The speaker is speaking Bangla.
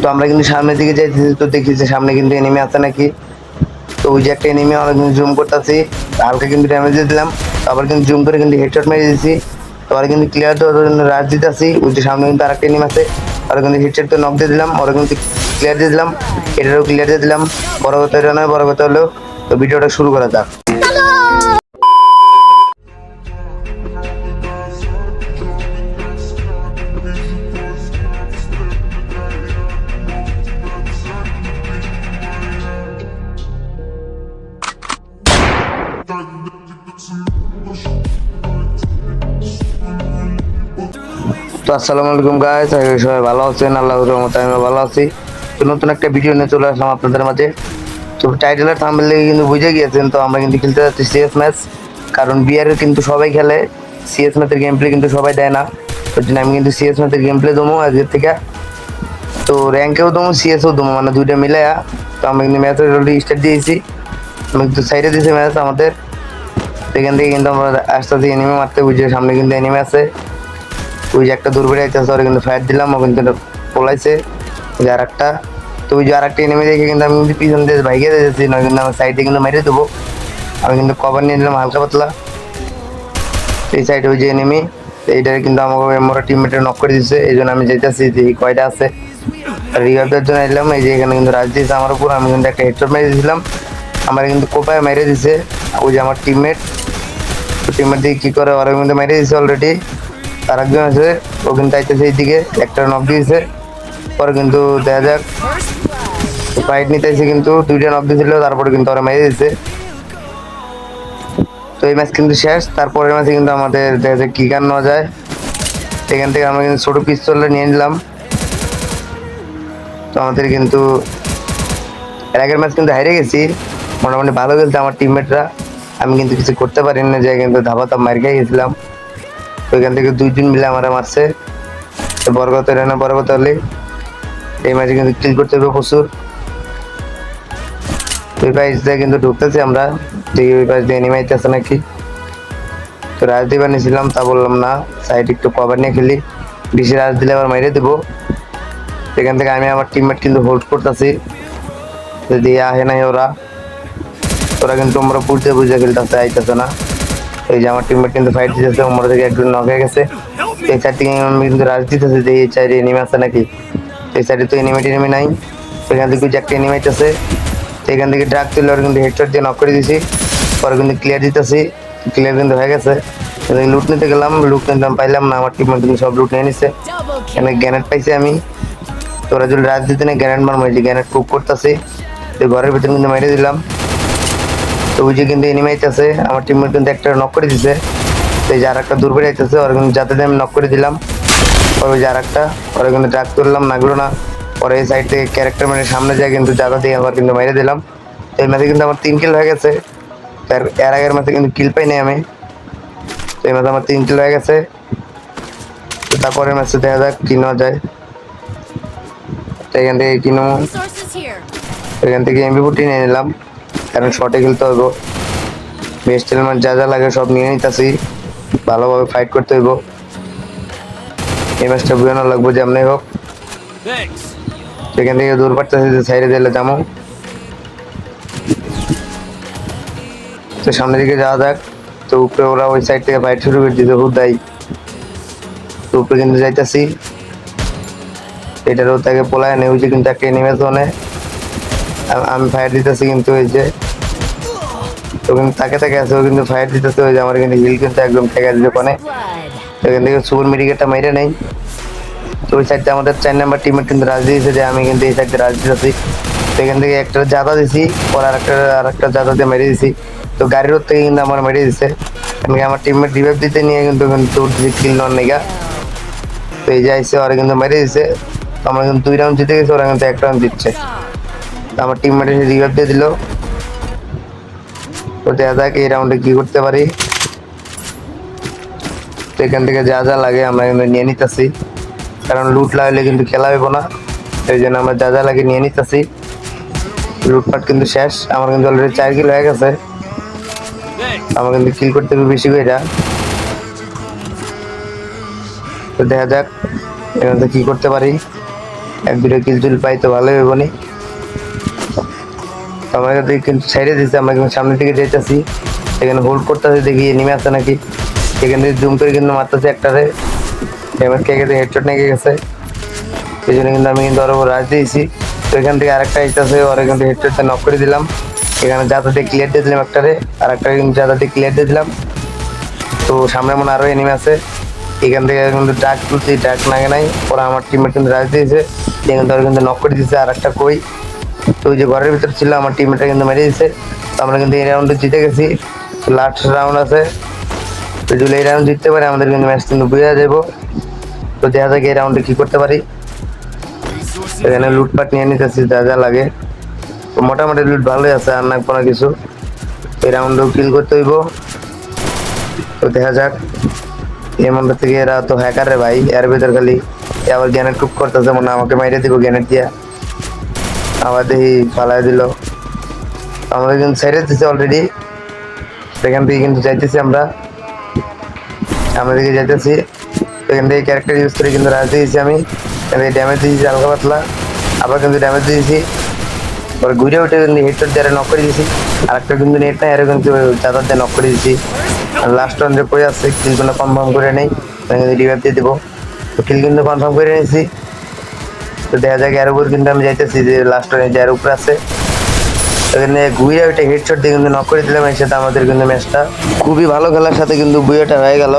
তো আমরা কিন্তু সামনের দিকে যাইতেছি, তো দেখি যে সামনে কিন্তু এনিমি আছে নাকি। তো ওই যে একটা এনিমি আমরা কিন্তু জুম করতেছি, হালকা কিন্তু ড্যামেজ দিয়ে দিলাম। আবার কিন্তু জুম করে কিন্তু হেডশট মেরে দিয়েছি। তো ওরা কিন্তু ক্লিয়ার দেওয়ার জন্য রাশ দিতেছি। ওই যে সামনে কিন্তু আরেকটা এনিমি আছে, ওরা কিন্তু হেডশট তো নক দিয়ে দিলাম, ওরা কিন্তু ক্লিয়ার দিয়ে দিলাম, এটারও ক্লিয়ার দিয়ে দিলাম। বড় কথা এটা নয়, বড় কথা হলো, তো ভিডিওটা শুরু করা যাক। তো আসসালামু আলাইকুম গাইস সবাই ভালো আছেন। আল্লাহর রহমতে আমি ভালো আছি। তো নতুন একটা ভিডিও নিয়ে চলে আসলাম আপনাদের মাঝে। তো টাইটেলের থাম্বনেল কিন্তু বুঝে গিয়েছেন, তো আমরা কিন্তু খেলতে যাচ্ছি সিএস ম্যাচ কারণ বিয়ারে কিন্তু সবাই খেলে সিএস ম্যাচের গেম প্লে কিন্তু সবাই দেয় না। ওই জন্য আমি কিন্তু সিএস ম্যাচের গেম প্লে দেবো আজকের থেকে। তো র্যাঙ্কেও দেবো সিএসও দেবো মানে দুইটা মিলাইয়া তো আমরা কিন্তু ম্যাচের অলরেডি স্টার্ট দিয়েছি। আমি কিন্তু সাইডে দিয়েছি ম্যাচ আমাদের। সেখান থেকে কিন্তু আমরা আস্তে আস্তে এনিমে মারতে বুঝে, সামনে কিন্তু এনিমে আছে। ওই যে একটা দূর বেড়ে আইতেছে ওরা কিন্তু ফায়ার দিলাম, ও কিন্তু পলাইছে। যে আর একটা তো ওই যে আর একটা এনিমে দেখে কিন্তু আমি কিন্তু পিছন দিয়ে ভাইকে দিয়েছি নয় কিন্তু আমার সাইডে কিন্তু মেরে দেবো। আমি কিন্তু কভার নিয়ে নিলাম, হালকা পাতলা। এই সাইডে ওই যে এনিমি এইটারে কিন্তু আমাকে মোরা টিমমেটের নক করে দিচ্ছে এই জন্য আমি যেতেছি যে কয়টা আছে। রিভাইভের জন্য এলাম, এই যে এখানে কিন্তু রাজ দিয়েছে আমার উপর, আমি কিন্তু একটা হেডশট মেরে দিয়েছিলাম আমার কিন্তু কোপায় মেরে দিছে। ওই যে আমার টিমমেট টিমমেট দিয়ে কী করে, ওরা কিন্তু মেরে দিয়েছে অলরেডি আর একজন আছে, ও কিন্তু আইতেছে এইদিকে, একটা নক দিয়েছে। পরে কিন্তু দেখা যাক। ফাইট নিতে এসে কিন্তু, দুইটা নক দিয়েছিল, তারপরে কিন্তু ওরা মেরে দিয়েছে তো এই ম্যাচ কিন্তু শেষ, তারপরের ম্যাচে কিন্তু আমাদের দেখা যাক কী গান নেওয়া যায়। এখান থেকে আমরা কিন্তু ছোটো পিস্তলটা নিয়ে নিলাম। তো আমাদের কিন্তু, এর আগের ম্যাচ কিন্তু হারিয়ে গেছি। মোটামুটি ভালো খেলছে আমার টিমমেটরা আমি কিন্তু কিছু করতে পারিনি না যে কিন্তু ধাবা তাপ মার গেছিলাম। ওইখান থেকে দুইজন মিলে আমার মারছে। বরগত রানা, বরগত হলে এই ম্যাচে কিন্তু কিল করতে হবে প্রচুর। ওই পাইস দিয়ে কিন্তু ঢুকতেছি আমরা। দেখি ওই পাইস দিয়ে এনিমে আছে নাকি। তো রাজদীপ নিয়েছিলাম তা বললাম না সাইড একটু কভার নিয়ে খেলি। বেশি রাজ দিলে আবার মেরে দেবো। সেখান থেকে আমি আমার টিমমেট কিন্তু হোল্ড করতেছি। যদি আহে নাই ওরা। ওরা কিন্তু আমরা বুঝতে বুঝে খেলতেছে আইতেছে না। এই যে আমার টিমমেট কিন্তু ফাইট দিতেছে ওমরা থেকে একজন নক হয়ে গেছে। এই থেকে কিন্তু রাজ দিতেছে যে এই সাইডে এনিমি আছে নাকি? এই সাইডে তো এনিমি টেনিমি নাই। সেখান থেকে যে একটা এনিমি আইতেছে, সেখান থেকে ড্রাগ তুলে ওরা কিন্তু হেডশট দিয়ে নক করে দিয়েছি পরে কিন্তু ক্লিয়ার দিতেছি ক্লিয়ার কিন্তু হয়ে গেছে। লুট নিতে গেলাম লুট নিতে পাইলাম না, আমার টিমমেট কিন্তু সব লুট নিয়ে নিছে। এখানে গ্যানেট পাইছি আমি। তোরা যদি রাজ দিতে না গ্যানেট মারবো এই গ্যানেট প্রুভ করতেছি। ঘরের ভিতরে কিন্তু মেরে দিলাম। তো যে কিন্তু এনিমে আইতেছে আমার টিমমেট কিন্তু একটা নক করে দিছে। তো এই যে আর একটা দূর বেড়ে আইতেছে ওরা কিন্তু যাতে আমি নক করে দিলাম। পরে ওই যে আর একটা ওরা কিন্তু ড্রাগ তুললাম নাগলো না। পরে এই সাইড থেকে ক্যারেক্টার মানে সামনে যায় কিন্তু যাতা দিয়ে আবার কিন্তু মেরে দিলাম। তো এই ম্যাচে কিন্তু আমার তিন কিল হয়ে গেছে। এর এর আগের ম্যাচে কিন্তু কিল পাই নাই আমি। তো এই ম্যাচে আমার তিন কিল হয়ে গেছে। তো তারপরে ম্যাচে দেখা যাক কি নেওয়া যায়। তো এখান থেকে কিনো। এখান থেকে এমবি ফুটি নিয়ে নিলাম। কারণ শর্টে খেলতে হইব। বেস্ট এলিমেন্ট যা যা লাগে সব নিয়ে নিতেছি। ভালোভাবে ফাইট করতে হইব। এই ম্যাচটা বুঝানো লাগবে যেমনি হোক। সেখান থেকে দূর পারতেছি যে সাইডে দিলে যাব তো সামনের দিকে যাওয়া যাক। তো উপরে ওরা ওই সাইড থেকে ফাইট শুরু করে দিতে হুদাই। তো উপরে কিন্তু যাইতাছি। এটারও তাকে পোলায় নেই কিন্তু একটা নেমে জোনে আমি ফায়ার দিতেছি কিন্তু ওই যে কিন্তু তাকে তাকে আছে, ও কিন্তু ফায়ার দিতেছে, ওই যে আমার কিন্তু হিল কিন্তু একদম ঠেকা দিতে Blood. এখান থেকে সুপার মেডিকেটটা মেরে নেই। তো ওই সাইডটা আমাদের চার নাম্বার টিমের কিন্তু রাজ দিয়েছে যে আমি কিন্তু এই সাইডে রাজ দিতেছি। তো এখান থেকে একটা জাদা দিছি, পর আর একটা আর একটা জাদা দিয়ে মেরে দিছি। তো গাড়ির ওর থেকে কিন্তু আমার মেরে দিছে। আমি আমার টিমের রিভাইভ দিতে নিয়ে কিন্তু কিন্তু দিছি কিল নন নিগা তো এই যে আইসে, ওরা কিন্তু মেরে দিছে। আমরা কিন্তু দুই রাউন্ড জিতে গেছি, ওরা কিন্তু এক রাউন্ড দিচ্ছে তো আমার টিমমেট এসে রিভাইভ দিয়ে দিল। তো দেখা যাক এই রাউন্ডে কি করতে পারি। তো এখান থেকে যা যা লাগে আমরা কিন্তু নিয়ে নিতেছি। কারণ লুট লাগলে কিন্তু খেলা হইব না। এই জন্য আমরা যা যা লাগে নিয়ে নিতেছি। লুটপাট কিন্তু শেষ। আমার কিন্তু অলরেডি চার কিলো হয়ে গেছে। আমার কিন্তু কিল করতে হবে বেশি করে তো দেখা যাক এখান কি করতে পারি। এক দুটো কিল চুল পাই তো ভালোই হইব নি তো আমরা কিন্তু ছেড়ে দিচ্ছি আমরা সামনের দিকে যেতেছি। সেখানে হোল্ড করতেছি, দেখি নেমে আসে নাকি। সেখান থেকে জুম করে কিন্তু মারতেছি একটারে। ড্যামেজ খেয়ে গেছে হেডশট নিয়ে গেছে। সেই জন্য কিন্তু আমি কিন্তু উপর রাজ দিয়েছি। তো এখান থেকে আরেকটা আসতেছে ওর এখান থেকে হেডশটটা নক করে দিলাম। এখানে যাতাতে ক্লিয়ার দিয়ে দিলাম একটারে আর একটা কিন্তু যাতাতে ক্লিয়ার দিয়ে দিলাম। তো সামনে মনে আরও এনিমি আছে। এখান থেকে কিন্তু ডাক তুলছি ডাক নাগে নাই ওরা আমার টিমমেট কিন্তু রাজ দিয়েছে। দিয়ে কিন্তু ওরা কিন্তু নক করে দিয়েছে আর একটা কই? তো ওই যে ঘরের ভিতরে ছিল, আমার টিমটা কিন্তু মেরে দিয়েছে তো আমরা কিন্তু এই রাউন্ডে জিতে গেছি। লাস্ট রাউন্ড আছে। যদি এই রাউন্ড জিততে পারে, আমাদের কিন্তু ম্যাচ কিন্তু বুঝে যাব তো দেখা যাক এই রাউন্ডে কি করতে পারি। এখানে লুটপাট নিয়ে নিতেছি, যা যা লাগে। তো মোটামুটি লুট ভালোই আছে, আর না কোনো কিছু। এই রাউন্ডেও কিল করতে হইব। তো দেখা যাক। এই মন্ডল থেকে এরা তো হ্যাকার রে ভাই। এর ভিতর খালি আবার গ্যানেট টুক করতেছে, মনে আমাকে মাইরে দিব গ্যানেট দিয়া। আবার দেখি ফালাই দিল। আমাদের কিন্তু ছেড়ে দিচ্ছে অলরেডি সেখান থেকে কিন্তু যাইতেছি আমরা। আমরা দিকে যাইতেছি। এখান থেকে ক্যারেক্টার ইউজ করে কিন্তু রাজ দিয়েছি আমি। ড্যামেজ দিয়েছি হালকা পাতলা। আবার কিন্তু ড্যামেজ দিয়েছি। পরে ঘুরে উঠে কিন্তু হেডশট দিয়ে নক করে দিয়েছি। আর একটা কিন্তু নেট নাই আরও কিন্তু চাদর দিয়ে নক করে দিয়েছি। আর লাস্ট রাউন্ডে পড়ে আসছে কিলগুলো কনফার্ম করে নেই। কিন্তু রিভাইভ দিয়ে দেবো। তো কিল কিন্তু কনফার্ম করে নিয়েছি। তো দেখা যাক এর উপর কিন্তু আমি যাইতেছি যে লাস্ট রানে যার উপরে আছে। এখানে গুইয়া ওইটা হেডশট দিয়ে কিন্তু নক করে দিলাম, এর সাথে আমাদের কিন্তু ম্যাচটা খুবই ভালো খেলার সাথে কিন্তু গুইয়াটা হয়ে গেল।